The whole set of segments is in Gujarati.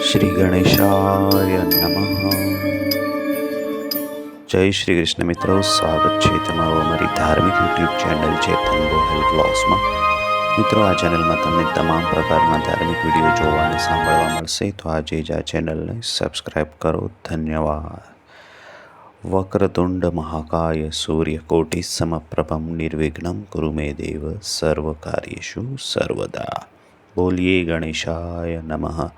શ્રી ગણેશાય નમઃ. જય શ્રી કૃષ્ણ મિત્રો, સ્વાગત છે તમારું અમારી ધાર્મિક યુટ્યુબ ચેનલ ચેતન ગોહિલ બ્લોગ્સમાં. મિત્રો, આ ચેનલમાં તમને તમામ પ્રકારના ધાર્મિક વીડિયો જોવા અને સાંભળવા મળશે. તો આજે જ આ ચેનલને સબસ્ક્રાઈબ કરો. ધન્યવાદ. વક્રતુંડ મહાકાય સૂર્યકોટિ સમપ્રભમ નિર્વિઘ્નમ કુરુ મે દેવ સર્વકાર્યેશુ સર્વદા બોલીએ ગણેશાય નમઃ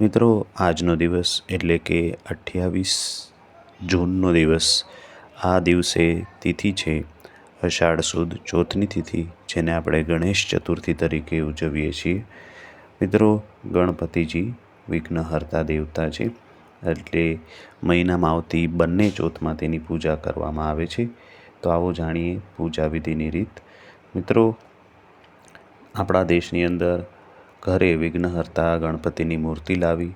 મિત્રો આજનો દિવસ એટલે કે અઠ્યાવીસ જૂનનો દિવસ, આ દિવસે તિથિ છે અષાઢ સુદ ચોથની તિથિ, જેને આપણે ગણેશ ચતુર્થી તરીકે ઉજવીએ છીએ. મિત્રો, ગણપતિજી વિઘ્નહર્તા દેવતા છે. એટલે મહિનામાં આવતી બંને ચોથમાં તેની પૂજા કરવામાં આવે છે. તો આવો જાણીએ પૂજા વિધિની રીત. મિત્રો, આપણા દેશની અંદર ઘરે વિઘ્નહર્તા ગણપતિની મૂર્તિ લાવી,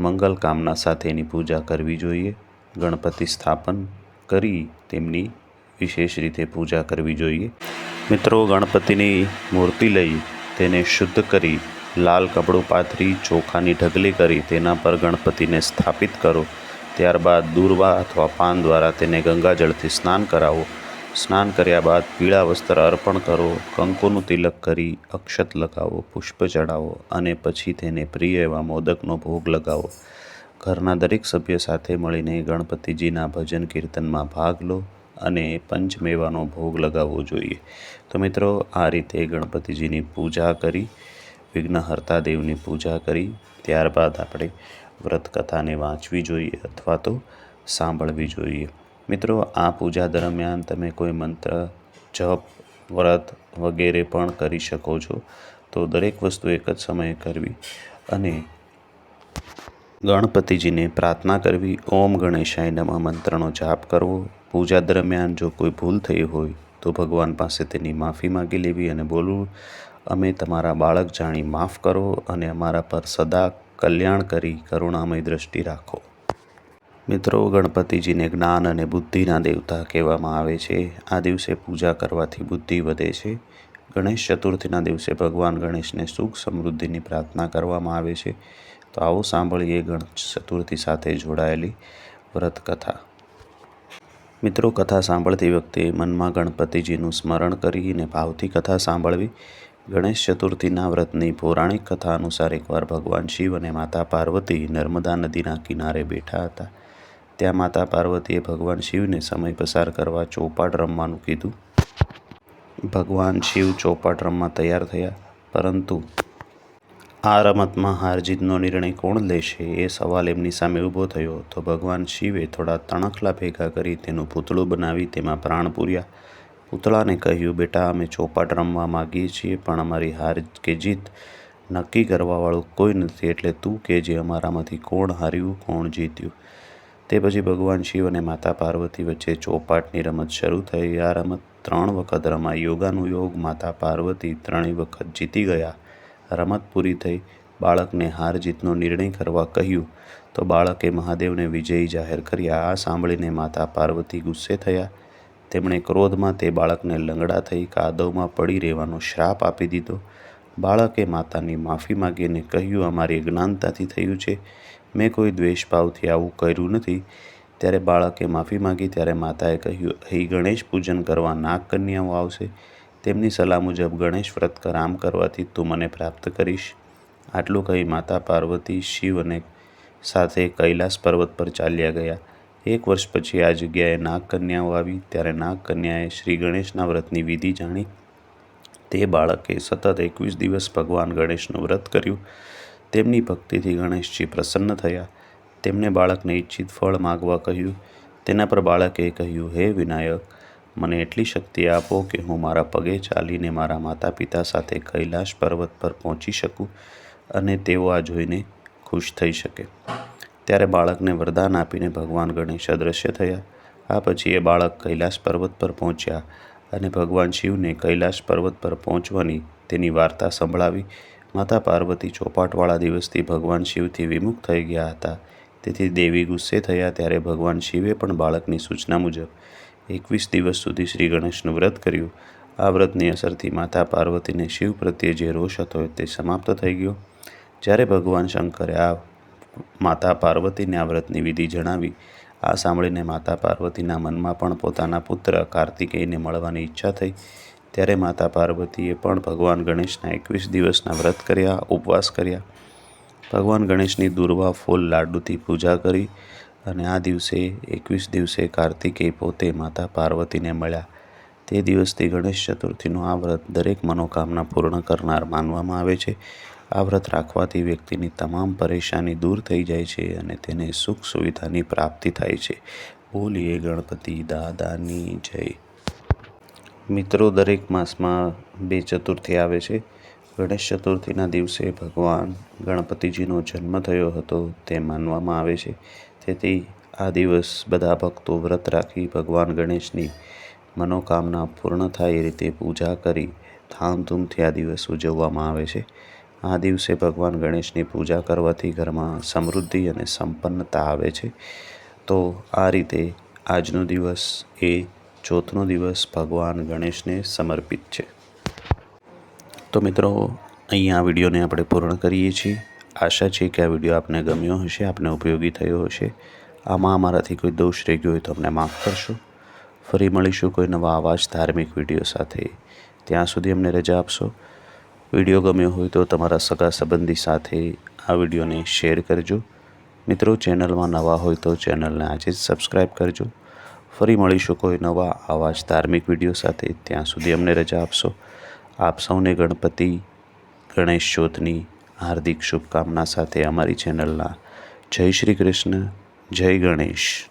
મંગલ કામના સાથે એની પૂજા કરવી જોઈએ, ગણપતિ સ્થાપન કરી તેમની વિશેષ રીતે પૂજા કરવી જોઈએ. મિત્રો, ગણપતિની મૂર્તિ લઈ તેને શુદ્ધ કરી લાલ કપડું પાથરી ચોખાની ઢગલી કરી તેના પર ગણપતિને સ્થાપિત કરો. ત્યારબાદ દૂર્વા અથવા પાન દ્વારા તેને ગંગાજળથી સ્નાન કરાવો. સ્નાન કર્યા બાદ પીળા વસ્ત્ર અર્પણ કરો, કંકુનું તિલક કરી અક્ષત લગાવો, પુષ્પ ચડાવો અને પછી તેને પ્રિય એવા મોદકનો ભોગ લગાવો. ઘરના દરેક સભ્ય સાથે મળીને ગણપતિજીના ભજન કીર્તનમાં ભાગ લો અને પંચમેવાનો ભોગ લગાવવો જોઈએ. તો મિત્રો, આ રીતે ગણપતિજીની પૂજા કરી વિઘ્નહર્તા દેવની પૂજા કરી, ત્યારબાદ આપણે વ્રત કથાને વાંચવી જોઈએ અથવા તો સાંભળવી જોઈએ. મિત્રો, આ પૂજા દરમિયાન તમે કોઈ મંત્ર, જપ, વ્રત વગેરે પણ કરી શકો છો. તો દરેક વસ્તુ એક જ સમયે કરવી અને ગણપતિજીને પ્રાર્થના કરવી. ઓમ ગણેશાય નમઃ મંત્રનો જાપ કરવો. પૂજા દરમિયાન જો કોઈ ભૂલ થઈ હોય તો ભગવાન પાસે તેની માફી માગી લેવી અને બોલવું. અમે તમારા બાળક જાણી માફ કરો અને અમારા પર સદા કલ્યાણ કરી કરુણામય દ્રષ્ટિ રાખો. મિત્રો, ગણપતિજીને જ્ઞાન અને બુદ્ધિના દેવતા કહેવામાં આવે છે. આ દિવસે પૂજા કરવાથી બુદ્ધિ વધે છે. ગણેશ ચતુર્થીના દિવસે ભગવાન ગણેશને સુખ સમૃદ્ધિની પ્રાર્થના કરવામાં આવે છે. તો આવો સાંભળીએ ગણેશ ચતુર્થી સાથે જોડાયેલી વ્રત કથા મિત્રો, કથા સાંભળતી વખતે મનમાં ગણપતિજીનું સ્મરણ કરીને ભાવથી કથા સાંભળવી ગણેશ ચતુર્થીના વ્રતની પૌરાણિક કથા અનુસાર એકવાર ભગવાન શિવ અને માતા પાર્વતી નર્મદા નદીના કિનારે બેઠા હતા. ત્યાં માતા પાર્વતીએ ભગવાન શિવને સમય પસાર કરવા ચોપાટ રમવાનું કીધું. ભગવાન શિવ ચોપાટ રમવા તૈયાર થયા, પરંતુ આ રમતમાં હાર જીતનો નિર્ણય કોણ લેશે એ સવાલ એમની સામે ઊભો થયો. તો ભગવાન શિવે થોડા તણખલા ભેગા કરી તેનું પૂતળું બનાવી તેમાં પ્રાણ પૂર્યા. પૂતળાને કહ્યું, બેટા, અમે ચોપાટ રમવા માગીએ છીએ, પણ અમારી હાર કે જીત નક્કી કરવાવાળું કોઈ નથી, એટલે તું કે જે અમારામાંથી કોણ હાર્યું, કોણ જીત્યું. તે પછી ભગવાન શિવ અને માતા પાર્વતી વચ્ચે ચોપાટની રમત શરૂ થઈ. આ રમત ત્રણ વખત રમાઈ. યોગાનું યોગ, માતા પાર્વતી ત્રણેય વખત જીતી ગયા. રમત પૂરી થઈ. બાળકને હાર જીતનો નિર્ણય કરવા કહ્યું. તો બાળકે મહાદેવને વિજયી જાહેર કર્યા. આ સાંભળીને માતા પાર્વતી ગુસ્સે થયા. તેમણે ક્રોધમાં તે બાળકને લંગડા થઈ કાદવમાં પડી રહેવાનો શ્રાપ આપી દીધો. બાળકે માતાની માફી માગીને કહ્યું, અમારી અજ્ઞાનતાથી થયું છે. મેં કોઈ દ્વેષભાવથી આવું કર્યું નથી. ત્યારે બાળકે માફી માંગી, ત્યારે માતાએ કહ્યું અહીં ગણેશ, પૂજન કરવા નાગ કન્યાઓ આવશે. તેમની સલાહ મુજબ ગણેશ વ્રત આમ કરવાથી તું મને પ્રાપ્ત કરીશ. આટલું કહી માતા પાર્વતી શિવ અને સાથે કૈલાસ પર્વત પર ચાલ્યા ગયા. એક વર્ષ પછી આ જગ્યાએ નાગ કન્યાઓ આવી. ત્યારે નાગ કન્યાએ શ્રી ગણેશના વ્રતની વિધિ જાણી. તે બાળકે સતત એકવીસ દિવસ ભગવાન ગણેશનું વ્રત કર્યું. તેમની ભક્તિથી ગણેશજી પ્રસન્ન થયા. તેમને બાળકને ઈચ્છિત ફળ માગવા કહ્યું. તેના પર બાળકે કહ્યું, હે વિનાયક, મને એટલી શક્તિ આપો કે હું મારા પગે ચાલીને મારા માતા પિતા સાથે કૈલાશ પર્વત પર પહોંચી શકું અને તેઓ આ જોઈને ખુશ થઈ શકે. ત્યારે બાળકને વરદાન આપીને ભગવાન ગણેશ અદૃશ્ય થયા. આ પછી એ બાળક કૈલાશ પર્વત પર પહોંચ્યા અને ભગવાન શિવને કૈલાશ પર્વત પર પહોંચવાની તેની વાર્તા સંભળાવી. માતા પાર્વતી ચોપાટવાળા દિવસથી ભગવાન શિવથી વિમુખ થઈ ગયા હતા. તેથી દેવી ગુસ્સે થયા ત્યારે ભગવાન શિવે પણ બાળકની સૂચના મુજબ એકવીસ દિવસ સુધી શ્રી ગણેશનું વ્રત કર્યું. આ વ્રતની અસરથી માતા પાર્વતીને શિવ પ્રત્યે જે રોષ હતો તે સમાપ્ત થઈ ગયો. જ્યારે ભગવાન શંકરે આ માતા પાર્વતીને આ વ્રતની વિધિ જણાવી. આ સાંભળીને માતા પાર્વતીના મનમાં પણ પોતાના પુત્ર કાર્તિકેયને મળવાની ઈચ્છા થઈ. ત્યારે માતા પાર્વતીએ પણ ભગવાન ગણેશના એકવીસ દિવસના વ્રત કર્યા, ઉપવાસ કર્યા. ભગવાન ગણેશની દુર્વા ફૂલ લાડુથી પૂજા કરી અને આ દિવસે, એકવીસ દિવસે કાર્તિકેય પોતે માતા પાર્વતીને મળ્યા. તે દિવસથી ગણેશ ચતુર્થીનું આ વ્રત દરેક મનોકામના પૂર્ણ કરનાર માનવામાં આવે છે. આ વ્રત રાખવાથી વ્યક્તિની તમામ પરેશાની દૂર થઈ જાય છે અને તેને સુખ સુવિધાની પ્રાપ્તિ થાય છે. બોલીએ ગણપતિ દાદાની જય. મિત્રો, દરેક માસમાં બે ચતુર્થી આવે છે. ગણેશ ચતુર્થીના દિવસે ભગવાન ગણપતિજીનો જન્મ થયો હતો તે માનવામાં આવે છે. તેથી આ દિવસ બધા ભક્તો વ્રત રાખી ભગવાન ગણેશની મનોકામના પૂર્ણ થાય એ રીતે પૂજા કરી ધામધૂમથી આ દિવસ ઉજવવામાં આવે છે. આ દિવસે ભગવાન ગણેશની પૂજા કરવાથી ઘરમાં સમૃદ્ધિ અને સંપન્નતા આવે છે. તો આ રીતે આજનો દિવસ એ ચોથનો દિવસ ભગવાન ગણેશને સમર્પિત છે. તો મિત્રો, અહીંયા આ વિડીયોને આપણે પૂર્ણ કરીએ છીએ. આશા છે કે આ વીડિયો આપને ગમ્યો હશે, આપને ઉપયોગી થયો હશે. આમાં અમારાથી કોઈ દોષ રહી ગયો હોય તો અમને માફ કરશો. ફરી મળીશું કોઈ નવા આવા જ ધાર્મિક વીડિયો સાથે. ત્યાં સુધી અમને રજા આપશો. વીડિયો ગમ્યો હોય તો તમારા સગા સંબંધી સાથે આ વિડીયોને શેર કરજો. મિત્રો, ચેનલમાં નવા હોય તો ચેનલને આજે જ સબસ્ક્રાઈબ કરજો. ફરી મળીશું કોઈ નવા આવા જ ધાર્મિક વીડિયો સાથે. ત્યાં સુધી અમને રજા આપશો. આપ સૌને ગણપતિ, ગણેશ ચોથની હાર્દિક શુભકામના સાથે અમારી ચેનલના જય શ્રી કૃષ્ણ, જય ગણેશ.